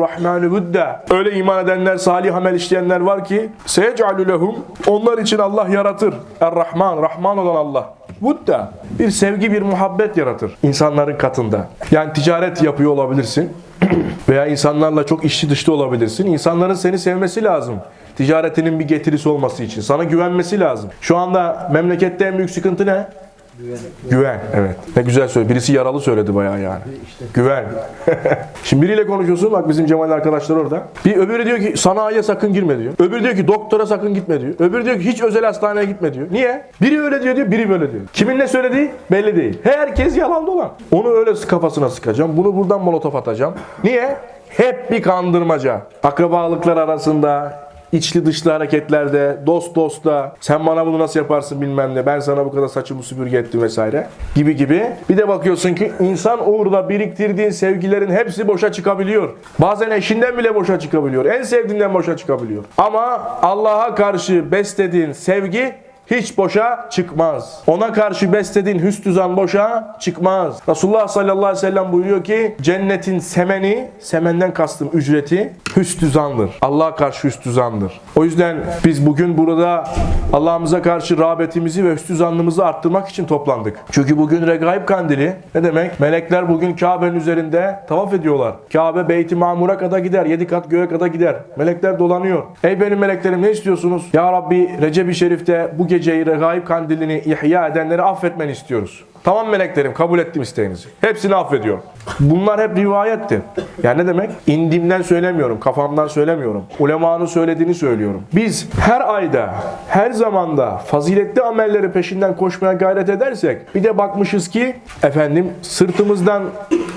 Rahmanü Vüdda. Öyle iman edenler, salih amel işleyenler var ki seyec'alü lehum. Onlar için Allah yaratır. Er-Rahman, Rahman olan Allah. Vüdda. Bir sevgi, bir muhabbet yaratır insanların katında. Yani ticaret yapıyor olabilirsin. Veya insanlarla çok içli dışlı olabilirsin. İnsanların seni sevmesi lazım. Ticaretinin bir getirisi olması için. Sana güvenmesi lazım. Şu anda memlekette en büyük sıkıntı ne? Güven. evet. Ne güzel söyledi. Birisi yaralı söyledi bayağı yani. Güven. Şimdi biriyle konuşuyorsun bak bizim Cemal arkadaşlar orada. Bir öbürü diyor ki sanayiye sakın girme diyor. Öbürü diyor ki doktora sakın gitme diyor. Öbürü diyor ki hiç özel hastaneye gitme diyor. Niye? Biri öyle diyor diyor, biri böyle diyor. Kimin ne söylediği belli değil. Herkes yalan dolan. Onu öyle kafasına sıkacağım. Bunu buradan molotof atacağım. Niye? Hep bir kandırmaca. Akrabalıklar arasında, içli dışlı hareketlerde, dost dosta, sen bana bunu nasıl yaparsın bilmem ne, ben sana bu kadar saçımı süpürge ettim vesaire gibi gibi. Bir de bakıyorsun ki insan uğruna biriktirdiğin sevgilerin hepsi boşa çıkabiliyor. Bazen eşinden bile boşa çıkabiliyor. En sevdiğinden boşa çıkabiliyor. Ama Allah'a karşı beslediğin sevgi hiç boşa çıkmaz. Ona karşı beslediğin hüsnü zan boşa çıkmaz. Resulullah sallallahu aleyhi ve sellem buyuruyor ki cennetin semeni, semenden kastım ücreti hüsnü zandır. Allah'a karşı hüsnü zandır. O yüzden biz bugün burada Allah'ımıza karşı rağbetimizi ve hüsnü zannımızı arttırmak için toplandık. Çünkü bugün Regaib Kandili ne demek? Melekler bugün Kabe'nin üzerinde tavaf ediyorlar. Kabe Beyt-i Mamur'a kadar gider. Yedi kat göğe kadar gider. Melekler dolanıyor. Ey benim meleklerim ne istiyorsunuz? Ya Rabbi Recep-i Şerif'te bu geceyi Regaib Kandilini ihya edenleri affetmeni istiyoruz. Tamam meleklerim kabul ettim isteğinizi. Hepsini affediyorum. Bunlar hep rivayetti. Yani ne demek? İndimden söylemiyorum, kafamdan söylemiyorum. Ulemanın söylediğini söylüyorum. Biz her ayda, her zamanda faziletli amelleri peşinden koşmaya gayret edersek bir de bakmışız ki efendim sırtımızdan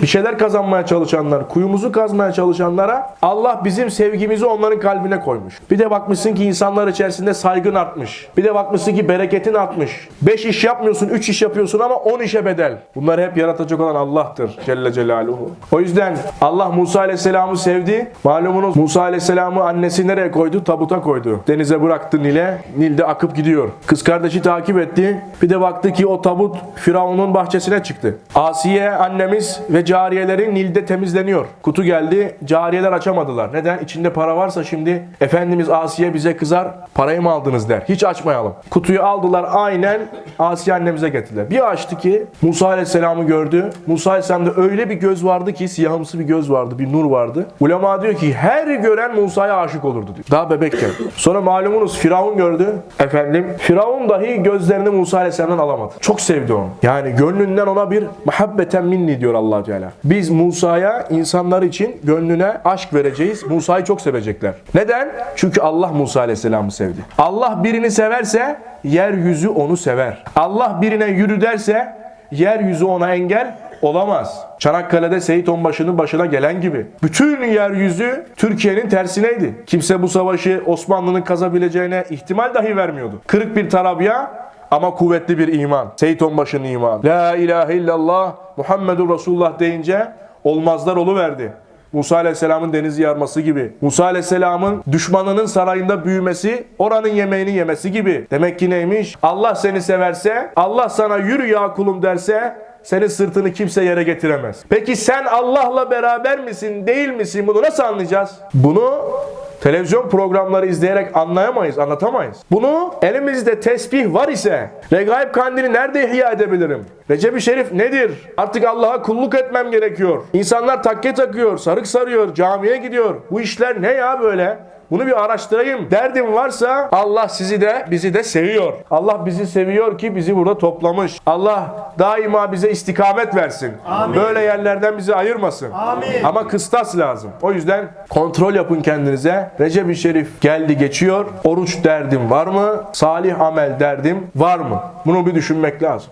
bir şeyler kazanmaya çalışanlar, kuyumuzu kazmaya çalışanlara Allah bizim sevgimizi onların kalbine koymuş. Bir de bakmışsın ki insanlar içerisinde saygın artmış. Bir de bakmışsın ki bereketin artmış. 5 iş yapmıyorsun, 3 iş yapıyorsun ama 10 işe bedel. Bunları hep yaratacak olan Allah'tır Celle Celaluhu. O yüzden Allah Musa Aleyhisselam'ı sevdi. Malumunuz Musa Aleyhisselam'ı annesi nereye koydu? Tabuta koydu. Denize bıraktı Nil'e. Nil'de akıp gidiyor. Kız kardeşi takip etti. Bir de baktı ki o tabut Firavun'un bahçesine çıktı. Asiye annemiz ve cariyeleri Nil'de temizleniyor. Kutu geldi. Cariyeler açamadılar. Neden? İçinde para varsa şimdi Efendimiz Asiye bize kızar. Parayı mı aldınız der. Hiç açmayalım. Kutuyu aldılar aynen Asiye annemize getirdiler. Bir açtı ki Musa Aleyhisselam'ı gördü. Musa Aleyhisselam'da öyle bir göz vardı ki siyahımsı bir göz vardı. Bir nur vardı. Ulema diyor ki her gören Musa'ya aşık olurdu diyor. Daha bebekken. Sonra malumunuz Firavun gördü. Efendim Firavun dahi gözlerini Musa Aleyhisselam'dan alamadı. Çok sevdi onu. Yani gönlünden ona bir muhabbeten minni diyor allah Teala. Biz Musa'ya insanlar için gönlüne aşk vereceğiz. Musa'yı çok sevecekler. Neden? Çünkü Allah Musa Aleyhisselam'ı sevdi. Allah birini severse yeryüzü onu sever. Allah birine yürü derse yeryüzü ona engel olamaz. Çanakkale'de Seyit Onbaşı'nın başına gelen gibi. Bütün yeryüzü Türkiye'nin tersineydi. Kimse bu savaşı Osmanlı'nın kazabileceğine ihtimal dahi vermiyordu. Kırık bir Tarabya ama kuvvetli bir iman. Seyit Onbaşı'nın imanı. La ilahe illallah Muhammedur Resulullah deyince olmazlar oluverdi. Musa Aleyhisselam'ın denizi yarması gibi. Musa Aleyhisselam'ın düşmanının sarayında büyümesi, oranın yemeğini yemesi gibi. Demek ki neymiş? Allah seni severse, Allah sana yürü ya kulum derse, senin sırtını kimse yere getiremez. Peki sen Allah'la beraber misin, değil misin? Bunu nasıl anlayacağız? Bunu televizyon programları izleyerek anlayamayız, anlatamayız. Bunu elimizde tesbih var ise Regaib Kandili nerede ihya edebilirim? Recep-i Şerif nedir? Artık Allah'a kulluk etmem gerekiyor. İnsanlar takke takıyor, sarık sarıyor, camiye gidiyor. Bu işler ne ya böyle? Bunu bir araştırayım. Derdim varsa Allah sizi de bizi de seviyor. Allah bizi seviyor ki bizi burada toplamış. Allah daima bize istikamet versin. Böyle yerlerden bizi ayırmasın. Ama kıstas lazım. O yüzden kontrol yapın kendinize. Recep-i Şerif geldi geçiyor. Oruç derdim var mı? Salih amel derdim var mı? Bunu bir düşünmek lazım.